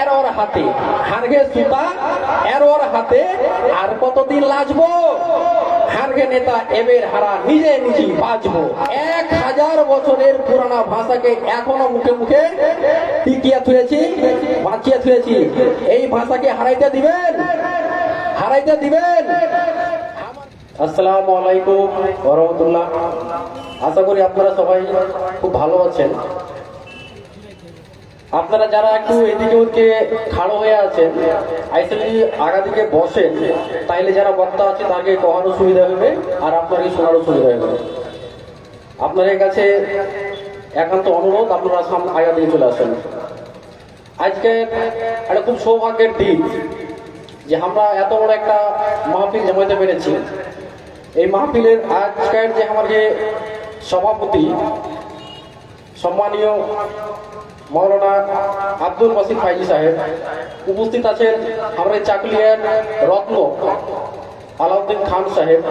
এর ওর হাতে। হারগে সুতা এর হাতে। আর কতদিন লাজবো? হারগে নেতা এবের হারা নিজে নিজে বাঁচবো এক হাজার বছরের পুরানা ভাষাকে এখনও মুখে মুখে টিকিয়া থুয়েছি, বাঁচিয়ে থুয়েছি। এই ভাষাকে হারাইতে দিবেন? হারাইতে দিবেন? আসসালামু আলাইকুম ওরহমতুল্লাহ আশা করি আপনারা সবাই খুব ভালো আছেন। আপনারা যারা একটু এদিকে ওদিকে খাড়ো হয়ে আছেন আইসে যদি আগা দিকে বসেন, তাইলে যারা বক্তা আছে তাকে কহারও সুবিধা হবে, আর আপনাকে শোনারও সুবিধা হবে। আপনাদের কাছে একান্ত অনুরোধ, আপনারা সামনে আগা দিয়ে চলে আসেন। আজকে একটা খুব সৌভাগ্যের দিন যে আমরা এত বড় একটা মাহফিল জমাইতে পেরেছি। এই মাহফিলের আজকের যে আমার যে সভাপতি, সম্মানীয় মৌলানা আব্দুল মসিদ ফাইজি সাহেব উপস্থিত আছেন আমাদের চাকলিয়ার রত্ন আলাউদ্দিন খান সাহেব।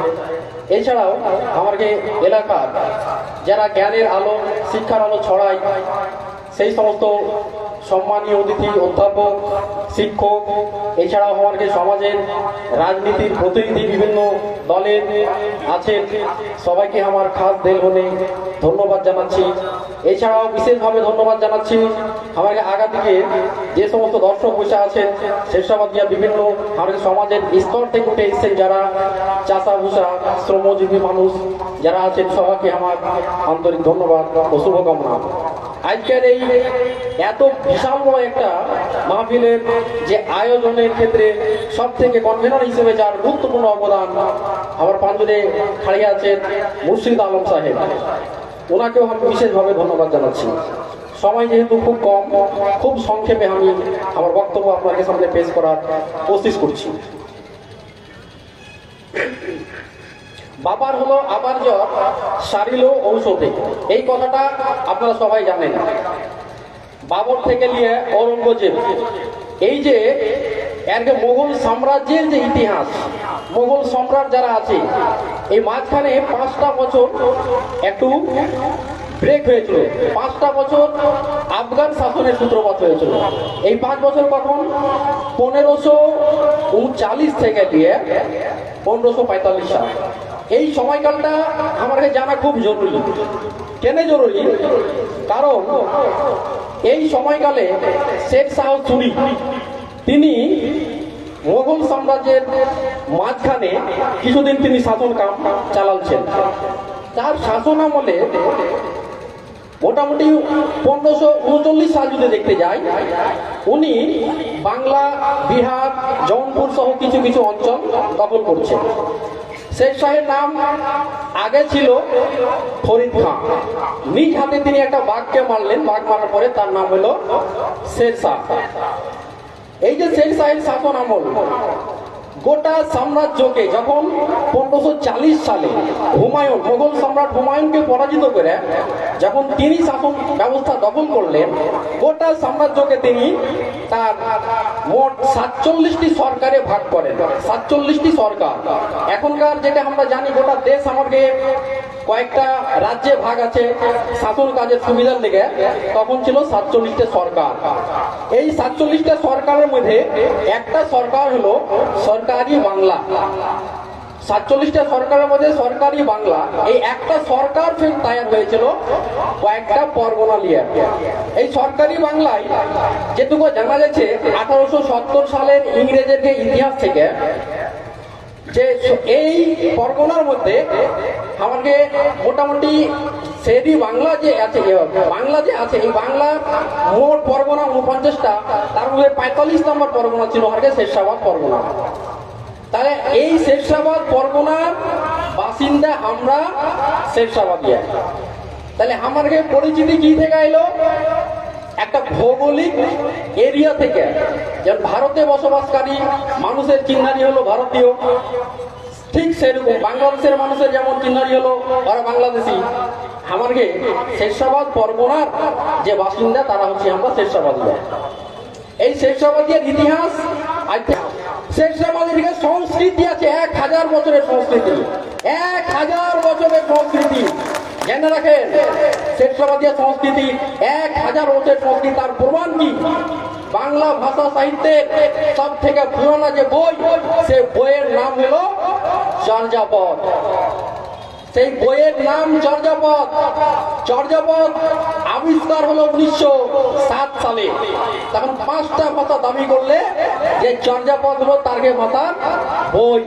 এছাড়াও আমাকে এলাকার যারা জ্ঞানের আলো, শিক্ষার আলো ছড়ায়, সেই সমস্ত সম্মানীয় অতিথি, অধ্যাপক, শিক্ষক, এছাড়াও আমাকে সমাজের রাজনীতির প্রতিনিধি বিভিন্ন দলের আছেন। সবাইকে আমার খাস দেল হলে ধন্যবাদ জানাচ্ছি। এছাড়াও বিশেষভাবে ধন্যবাদ জানাচ্ছি আমাকে আগা থেকে যে সমস্ত দর্শক বসে আছেন শেষাবাদিয়া বিভিন্ন আমাদের সমাজের স্তর থেকে উঠে এসেছেন যারা চাষা ভূষা শ্রমজীবী মানুষ যারা আছেন, সবাইকে আমার আন্তরিক ধন্যবাদ ও শুভকামনা। আজকের এই এত বিশাল বড় একটা মাহফিলের যে আয়োজনের ক্ষেত্রে সব থেকে কনভেনার হিসেবে যার গুরুত্বপূর্ণ অবদান আমার পাঞ্জরে খাড়িয়ে আছেন মুর্শিদ আলম সাহেব। ওনাকেও আমি বিশেষভাবে ধন্যবাদ জানাচ্ছি। সময় যেহেতু খুব কম, খুব সংক্ষেপে আমি আমার বক্তব্য আপনাকে সামনে পেশ করার কোশিশ করছি। বাবার হলো আবার জ্বর সারিল ঔষধে। এই কথাটা আপনারা সবাই জানেন। বাবর থেকে নিয়ে ঔরঙ্গজেব। এই যে যে মোগল সাম্রাজ্যের যে ইতিহাস, মোগল সম্রাট যারা আছে, এই মাঝখানে পাঁচটা বছর একটু ব্রেক হয়েছিল। পাঁচটা বছর আফগান শাসনের সূত্রপাত হয়েছিল। এই পাঁচ বছর কখন? পনেরোশো উনচাল্লিশ থেকে দিয়ে পনেরোশো পঁয়তাল্লিশ সাল। এই সময়কালটা আমাকে জানা খুব জরুরি। কেন জরুরি? কারণ এই সময়কালে শেখ শাহ সুরি তিনি মোগল সাম্রাজ্যের মাঝখানে কিছুদিন তিনি শাসন কাম চালাচ্ছেন। তার শাসন আমলে মোটামুটি পনেরোশো উনচল্লিশ সাল যদি দেখতে যাই, উনি বাংলা, বিহার, জৌনপুর সহ কিছু কিছু অঞ্চল দখল করছেন। শেখ শাহের নাম আগে ছিল ফরিদ খান। নিজ হাতে তিনি একটা বাঘকে মারলেন, বাঘ মারার পরে তার নাম হলো শের শাহ। এই যে শেখ শাহের শাসন আমল গোটা সাম্রাজ্যকে যখন পনেরোশো সালে হুমায়ুন মোগল সম্রাট হুমায়ুনকে পরাজিত করে যখন তিনি শাসন ব্যবস্থা দখল করলেন, গোটা সাম্রাজ্যকে তিনি তার মোট সাতচল্লিশটি সরকারে ভাগ করেন। সাতচল্লিশটি সরকার। এখনকার যেটা আমরা জানি, গোটা দেশ আমাকে কয়েকটা রাজ্যে ভাগ আছে, শাসন কাজের সুবিধার লেগে, তখন ছিল সাতচল্লিশটা সরকার। এই সাতচল্লিশটা সরকারের মধ্যে একটা সরকার হলো সরকারি বাংলা। সাতচল্লিশটা সরকারের মধ্যে সরকারি বাংলা, এই একটা সরকার ফের তৈরি হয়েছিল কয়েকটা পরগনা নিয়ে। এই সরকারি বাংলায় যেটুকু জানা যাচ্ছে, আঠারোশো সত্তর সালের ইংরেজের ইতিহাস থেকে যে এই পরগনার মধ্যে আমাকে মোটামুটি সেদি বাংলা যে আছে বাংলা যে আছে, এই বাংলার মোট পরগনা উনপঞ্চাশটা, তার মধ্যে পঁয়তাল্লিশ নম্বর পরগনা ছিল আমাকে শেরশাবাদ পরগনা। তাহলে এই শেরশাবাদ পরগনার বাসিন্দা আমরা শেরশাবাদিয়া। তাহলে আমাকে পরিচিতি কি থেকে এলো একটা ভৌগোলিক এরিয়া থেকে যেমন ভারতে বসবাসকারী মানুষের চিহ্নারি হলো ভারতীয়, ঠিক সেরকম বাংলাদেশের মানুষের যেমন চিহ্নারি হলো ওরা বাংলাদেশি। আমাকে শেরশাবাদ পরগনার যে বাসিন্দা, তারা হচ্ছে আমরা শেরশাবাদিয়া এই শেরশাবাদিয়ার ইতিহাস শেরশাবাদের এখানে সংস্কৃতি আছে এক হাজার বছরের সংস্কৃতি। এক হাজার বছরের সংস্কৃতি। জেনে রাখেন শেরশাবাদিয়া সংস্কৃতি এক হাজার বছরের সংস্কৃতি তার প্রমাণ বাংলা ভাষা সাহিত্যের সব থেকে পুরোনো যে বই, সে বইয়ের নাম হলো চর্যাপদ সেই বইয়ের নাম চর্যাপদ চর্যাপদ আবিষ্কার হলো উনিশশো সাত সালে। তখন পাঁচটা ভাষা দাবি করলে যে চর্যাপদ হলো তার্কে ভাষার বই।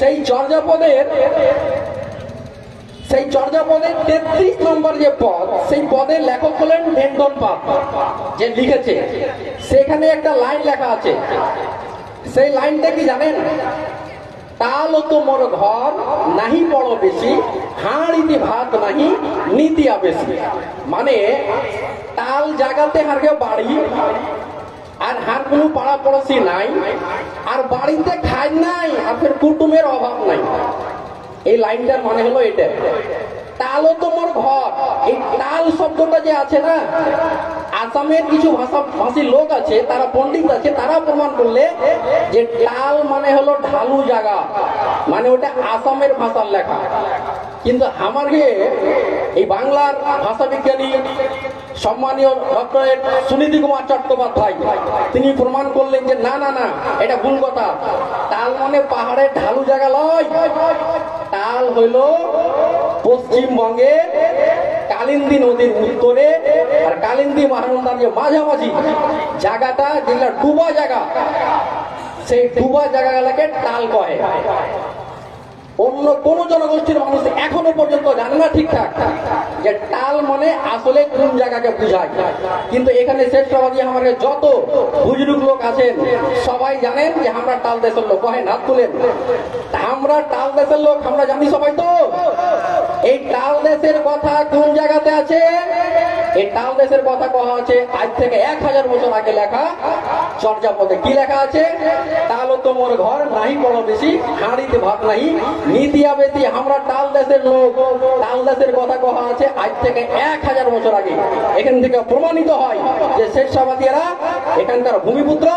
সেই চর্যাপদের সেই চর্যাপদের তেত্রিশ নম্বর যে পদ, সেই পদের লেখক হলেন ভেন্ডন পাপ যে লিখেছে। সেখানে একটা লাইন লেখা আছে। সেই লাইনটা কি জানেন? তাল তো মোর ঘর, নাহি বড় বেশি, হাঁড়িতে ভাত নাহি, নীতিয়া বেশি। মানে তাল জাগাতে হার হারকে বাড়ি, আর হার কোনো পাড়া পড়োশি নাই, আর বাড়িতে খাই নাই, আর ফের কুটুমের অভাব নাই। এই লাইনটার মানে হলো এটা। তালও তোমার ঘর। এই তাল শব্দটা যে আছে না, আসামের কিছু ভাষা ভাষী লোক আছে, তারা পণ্ডিত আছে, তারা প্রমাণ করলে যে তাল মানে হলো ঢালু জায়গা মানে ওটা আসামের ভাষার লেখা। কিন্তু আমাকে এই বাংলার ভাষা বিজ্ঞানী সম্মানীয় ডক্টরেট সুনীতি কুমার চট্টোপাধ্যায়, তিনি প্রমাণ করলেন যে না না না, এটা ভুল কথা। তাল মানে পাহাড়ের ঢালু জায়গা লয়। তাল হইল পশ্চিমবঙ্গে কালিন্দী নদীর উত্তরে আর কালিন্দী মহানন্দার যে মাঝামাঝি জায়গাটা যেগুলা ডুবা জায়গা, সেই ডুবা জায়গাগুলোকে টাল কয়। অন্য কোন জনগোষ্ঠীর মানুষ এখনও পর্যন্ত জানে না ঠিকঠাক যে টাল মানে আসলে কোন জায়গাকে বুঝায়। কিন্তু এখানে শ্রেষ্ঠবাদী আমাদের যত বুজরুক লোক আছেন, সবাই জানেন যে আমরা টাল দেশের লোক। কহেন হাত তুলেন। আমরা টাল দেশের লোক, আমরা জানি সবাই তো। এই টাল দেশের কথা কোন জায়গাতে আছে? এই টাল দেশের কথা কহা আছে? আজ থেকে এক হাজার বছর আগে লেখা। চর্যাপদে কি লেখা আছে? তাহলে তোমার ঘর নাহি বড় বেশি, হাঁড়িতে ভাত নাহি। নিতিয়া বেশি আমরা টাল দেশের লোক। টাল দেশের কথা কহা আছে? আজ থেকে এক হাজার বছর আগে। এখান থেকে প্রমাণিত হয় যে শেষ সাবাদিয়ারা এখানকার ভূমিপুত্র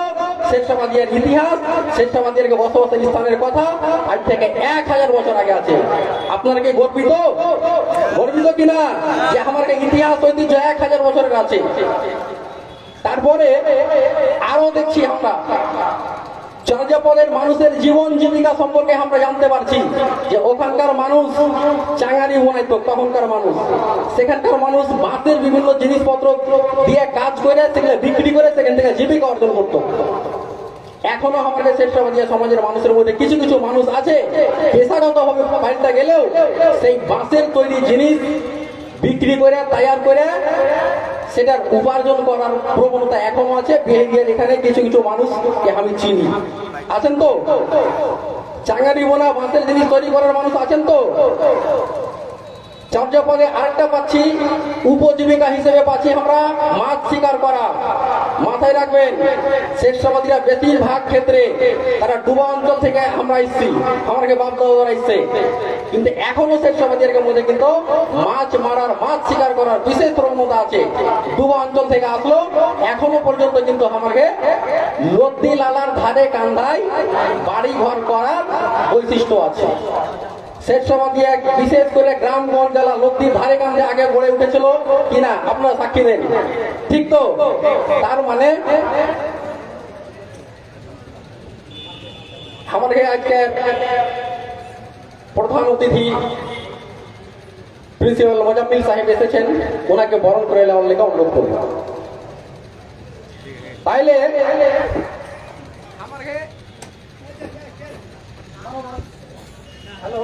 শেরশাবাদিয়ার ইতিহাস শেরশাবাদিয়ার বসবাসের স্থানের কথা আজ থেকে এক হাজার বছর আগে আছে। আপনারা কি গর্বিত? গর্বিত কিনা? যে আমার ইতিহাস, ঐতিহ্য এক হাজার বছরের আছে। তারপরে আরও দেখছি আমরা। চর্যাপদের মানুষের জীবন জীবিকা সম্পর্কে আমরা জানতে পারছি যে ওখানকার মানুষ চাঙারি বানাইতো তখনকার মানুষ। সেখানকার মানুষ বাঁশের বিভিন্ন জিনিসপত্র দিয়ে কাজ করে সেগুলো বিক্রি করে, সেখান থেকে জীবিকা অর্জন করতো। এখনও আমাদের শ্রেষ্ঠবাদীয় সমাজের মানুষের মধ্যে কিছু কিছু মানুষ আছে পেশাগত ভাবে বাড়িতে গেলেও সেই বাঁশের তৈরি জিনিস বিক্রি করে, তৈয়ার করে, সেটার উপার্জন করার প্রবণতা এখনও আছে। বিহেভিয়ার এখানে কিছু কিছু মানুষকে আমি চিনি। আছেন তো? চাঙ্গারি বোনা বাঁশের জিনিস তৈরি করার মানুষ আছেন তো? চর্যাপদে আরেকটা পাচ্ছি, উপজীবিকা হিসেবে পাচ্ছি আমরা মাছ শিকার করা। মাথায় রাখবেন, শেষ সমাধিরা বেশিরভাগ ক্ষেত্রে তারা ডুবা অঞ্চল থেকে আমরা এসছি আমাকে দাদারা এসছে। কিন্তু এখনও শেষ মধ্যে কিন্তু মাছ মারার, মাছ শিকার করার বিশেষ প্রবণতা আছে। ডুবা অঞ্চল থেকে আসলো, এখনও পর্যন্ত কিন্তু আমাকে নদী লালার ধারে কান্দায় বাড়ি ঘর করার বৈশিষ্ট্য আছে। মানে আজকে প্রধান অতিথি, প্রিন্সিপাল মোজাম্মিল সাহেব এসেছেন। ওনাকে বরণ করে নেওয়ার অনুরোধ করব তাইলে হ্যালো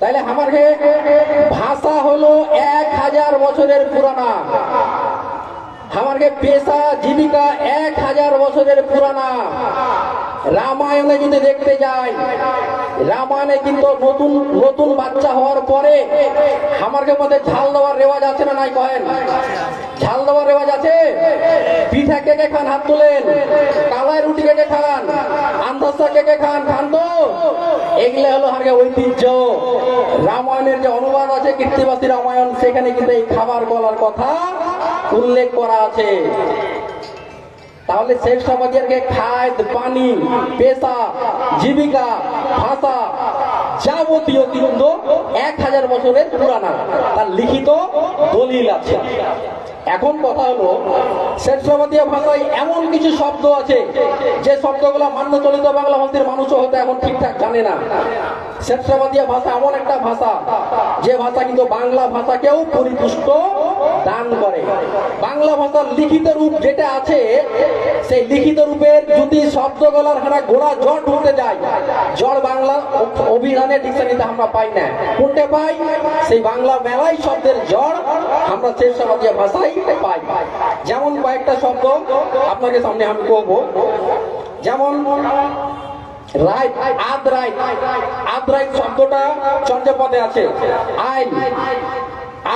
তাইলে আমার ভাষা হলো এক হাজার বছরের পুরানা আমাকে পেশা, জীবিকা, এক হাজার বছরের পুরানা। রামায়ণে যদি দেখতে যাই, রামায়ণে কিন্তু নতুন নতুন বাচ্চা হওয়ার পরে আমার মধ্যে ঝাল দেওয়ার রেওয়াজ আছে না নাই কহেন? ঝাল দেওয়ার রেওয়াজ আছে? পিঠা কে কে খান? হাত তোলেন। কালাই রুটি কে কে খান? আন্দাসা কে কে খান? খান তো? এগুলো হলো হারকে ঐতিহ্য। রামায়ণের যে অনুবাদ আছে, কীর্তিবাসী রামায়ণ, সেখানে কিন্তু এই খাবার বলার কথা উল্লেখ করা আছে। তাহলে শেখ সমাজেরকে খাদ, পানি, পেশা, জীবিকা ভাষা যাবতীয় কিন্তু এক হাজার বছরের পুরানা। তার লিখিত দলিল আছে। এখন কথা হলো শেষরাবাদীয় ভাষায় এমন কিছু শব্দ আছে, যে শব্দগুলো মান্য চলিত বাংলা ভাষীর মানুষও হয়তো এখন ঠিকঠাক জানে না। শেষরাবাদীয় ভাষা এমন একটা ভাষা, যে ভাষা কিন্তু বাংলা ভাষাকেও পরিপুষ্ট দান করে। বাংলা ভাষার লিখিত রূপ যেটা আছে, সেই লিখিত রূপের যদি শব্দগুলার হারা গোড়া জট ঢুকতে যায় জড় বাংলা অ- অভিধানের ডিকশনারিতে আমরা পাই না। কোনটা পাই? সেই বাংলা মেলাই শব্দের জড় আমরা শেষরাবাদীয় ভাষায় পাই। যেমন কয়েকটা শব্দ আপনাকে সামনে আমি করব যেমন রাইট আদ রাইট আদ শব্দটা চন্দ্রপদে আছে। আইন।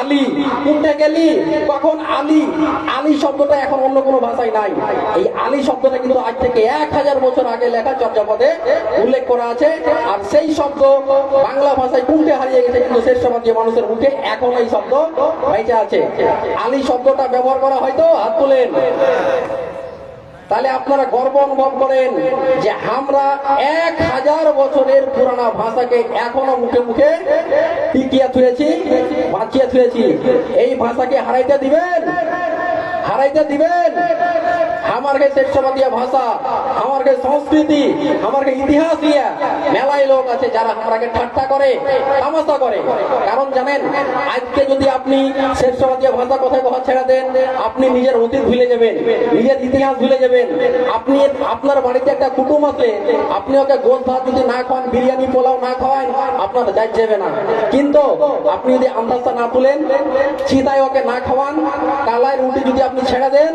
আলী কোনটা গেলি? কখন আলী? আলী শব্দটা এখন অন্য কোনো ভাষায় নাই। এই আলী শব্দটা কিন্তু আজ থেকে এক হাজার বছর আগে লেখা চর্যাপদে উল্লেখ করা আছে। আর সেই শব্দ বাংলা ভাষায় কোনটা হারিয়ে গেছে কিন্তু শেষ যে মানুষের মুখে এখন এই শব্দ বেঁচে আছে। আলী শব্দটা ব্যবহার করা হয়তো হাত তুলেন। তাহলে আপনারা গর্ব অনুভব করেন যে আমরা এক হাজার বছরের পুরানা ভাষাকে এখনও মুখে মুখে টিকিয়া থুয়েছি বাঁচিয়ে থুয়েছি এই ভাষাকে হারাইতে দিবেন। হারাইতে দিবেন। আমার কে শেষবাদীয় ভাষা, আমার কে সংস্কৃতি, আমার কে ইতিহাস ইয়া মেলায় লোক আছে যারা আমরাকে ঠাট্টা করে, তামাশা করে। কারণ জানেন, আজকে যদি আপনি শেষবাদীয় ভাষা কথায় কথা ছেড়ে দেন, আপনি নিজের অতীত ভুলে যাবেন, নিজের ইতিহাস ভুলে যাবেন। আপনি আপনার বাড়িতে একটা কুটুম আছে, আপনি ওকে গোস ভাত যদি না খাওয়ান বিরিয়ানি, পোলাও না খাওয়ান, আপনার যাই যাবে না। কিন্তু আপনি যদি আন্দাজটা না তুলেন, চিতায় ওকে না খাওয়ান কালায় রুটি যদি আপনি ছেড়ে দেন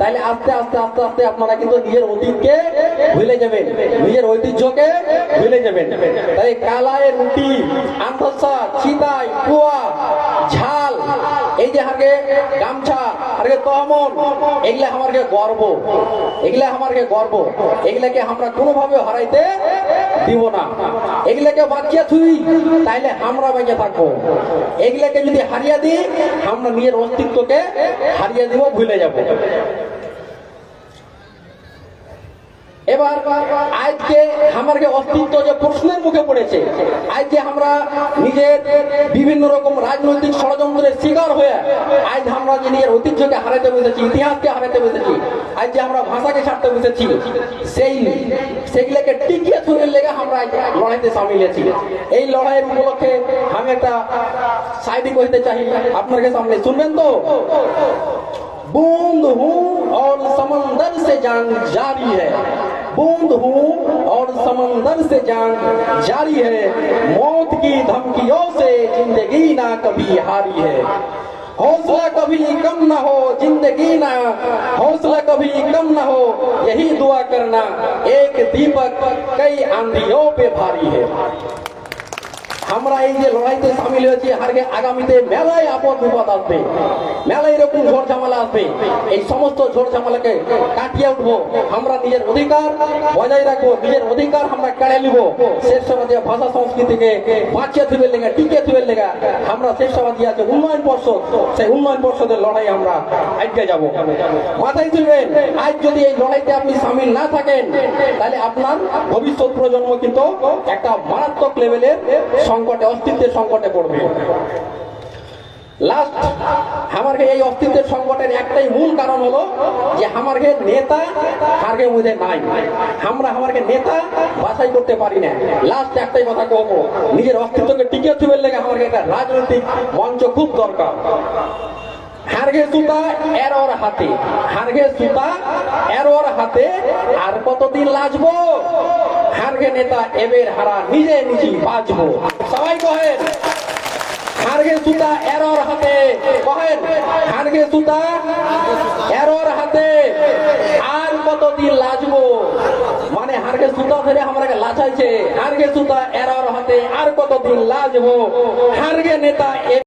তাহলে আস্তে আস্তে আস্তে আস্তে আপনারা কিন্তু নিজের অতীতকে ভুলে যাবেন, নিজের ঐতিহ্যকে ভুলে যাবেন। তাই কালায় রুটি আন্তঃসা চিতায় কুয়া ঝাল এই যে হারকে গামছা, হারকে তহমন এগুলা আমারকে গর্ব, এগুলা আমারকে গর্ব, এগুলাকে আমরা কোনোভাবে হারাইতে দিব না। এগুলাকে বাঁচিয়ে থুই, তাইলে আমরা বেঁচে থাকব। এগুলাকে যদি হারিয়ে দিই, আমরা নিজের অস্তিত্বকে হারিয়ে দিব, ভুলে যাব। এবার আজকে আমাকে অস্তিত্ব যে প্রশ্নের মুখে পড়েছে আজ যে আমরা নিজের বিভিন্ন রকম রাজনৈতিক ষড়যন্ত্রের শিকার হয়ে আজ আমরা যে নিজের ঐতিহ্যকে হারাতে বসেছি ইতিহাসকে হারাতে বসেছি আজ যে আমরা ভাষাকে ছাড়তে বসেছি সেই সেগুলোকে টিকিয়ে ধরে লেগে আমরা আজ লড়াইতে সামিল আছি এই লড়াইয়ের উপলক্ষে আমি একটা সাইডি কইতে চাই আপনাদের সামনে শুনবেন তো बूंद हूँ और समंदर से जंग जारी है बूंद हूँ और समंदर से जान जारी है। मौत की धमकियों से ज़िंदगी ना कभी हारी है। हौसला कभी कम ना हो, ज़िंदगी ना। हौसला कभी कम ना हो, यही दुआ करना। एक दीपक कई आंधियों पे भारी है। আমরা এই যে লড়াইতে সামিল হয়েছি হারকে আগামীতে মেলায় আপদ বিপদ আসবে। মেলায় এরকম ঝড় ঝামেলা আসবে। এই সমস্ত ঝড় ঝামেলাকে কাটিয়ে উঠবো। আমরা নিজের অধিকার বজায় রাখব, নিজের অধিকার আমরা কেড়ে নিব। শেষ সমাজে ভাষা সংস্কৃতিকে বাঁচিয়ে থুবের লেগে, টিকে থুবের লেগে আমরা শেষ সমাজে আছে উন্নয়ন পর্ষদ, সেই উন্নয়ন পর্ষদের লড়াই আমরা আজকে যাব। মাথায় তুলবেন, আজ যদি এই লড়াইতে আপনি সামিল না থাকেন, তাহলে আপনার ভবিষ্যৎ প্রজন্ম কিন্তু একটা মারাত্মক লেভেলের সংকটে অস্তিত্বের সংকটে পড়বে। লাস্ট আমাকে এই অস্তিত্বের সংকটের একটাই মূল কারণ হলো যে আমার নেতা হারকে মধ্যে নাই। আমরা আমাকে নেতা বাছাই করতে পারি না। লাস্ট একটাই কথা কব, নিজের অস্তিত্বকে টিকিয়ে থুবের লেগে আমাকে একটা রাজনৈতিক মঞ্চ খুব দরকার। হারগে সুতা এর হাতে। হারগে সুতা এর হাতে। আর কতদিন লাজবো? হারগে নেতা এবের হারা নিজে নিজে বাঁচবো সবাই কহেন হারগে সুতা এরর হাতে। কহেন হারগে সুতা এরর হাতে। আর কতদিন লাজবো? মানে হারগে সুতা ধরে আমাকে লাচাইছে। হারগে সুতা এরর হাতে। আর কতদিন লাজবো? হারগে নেতা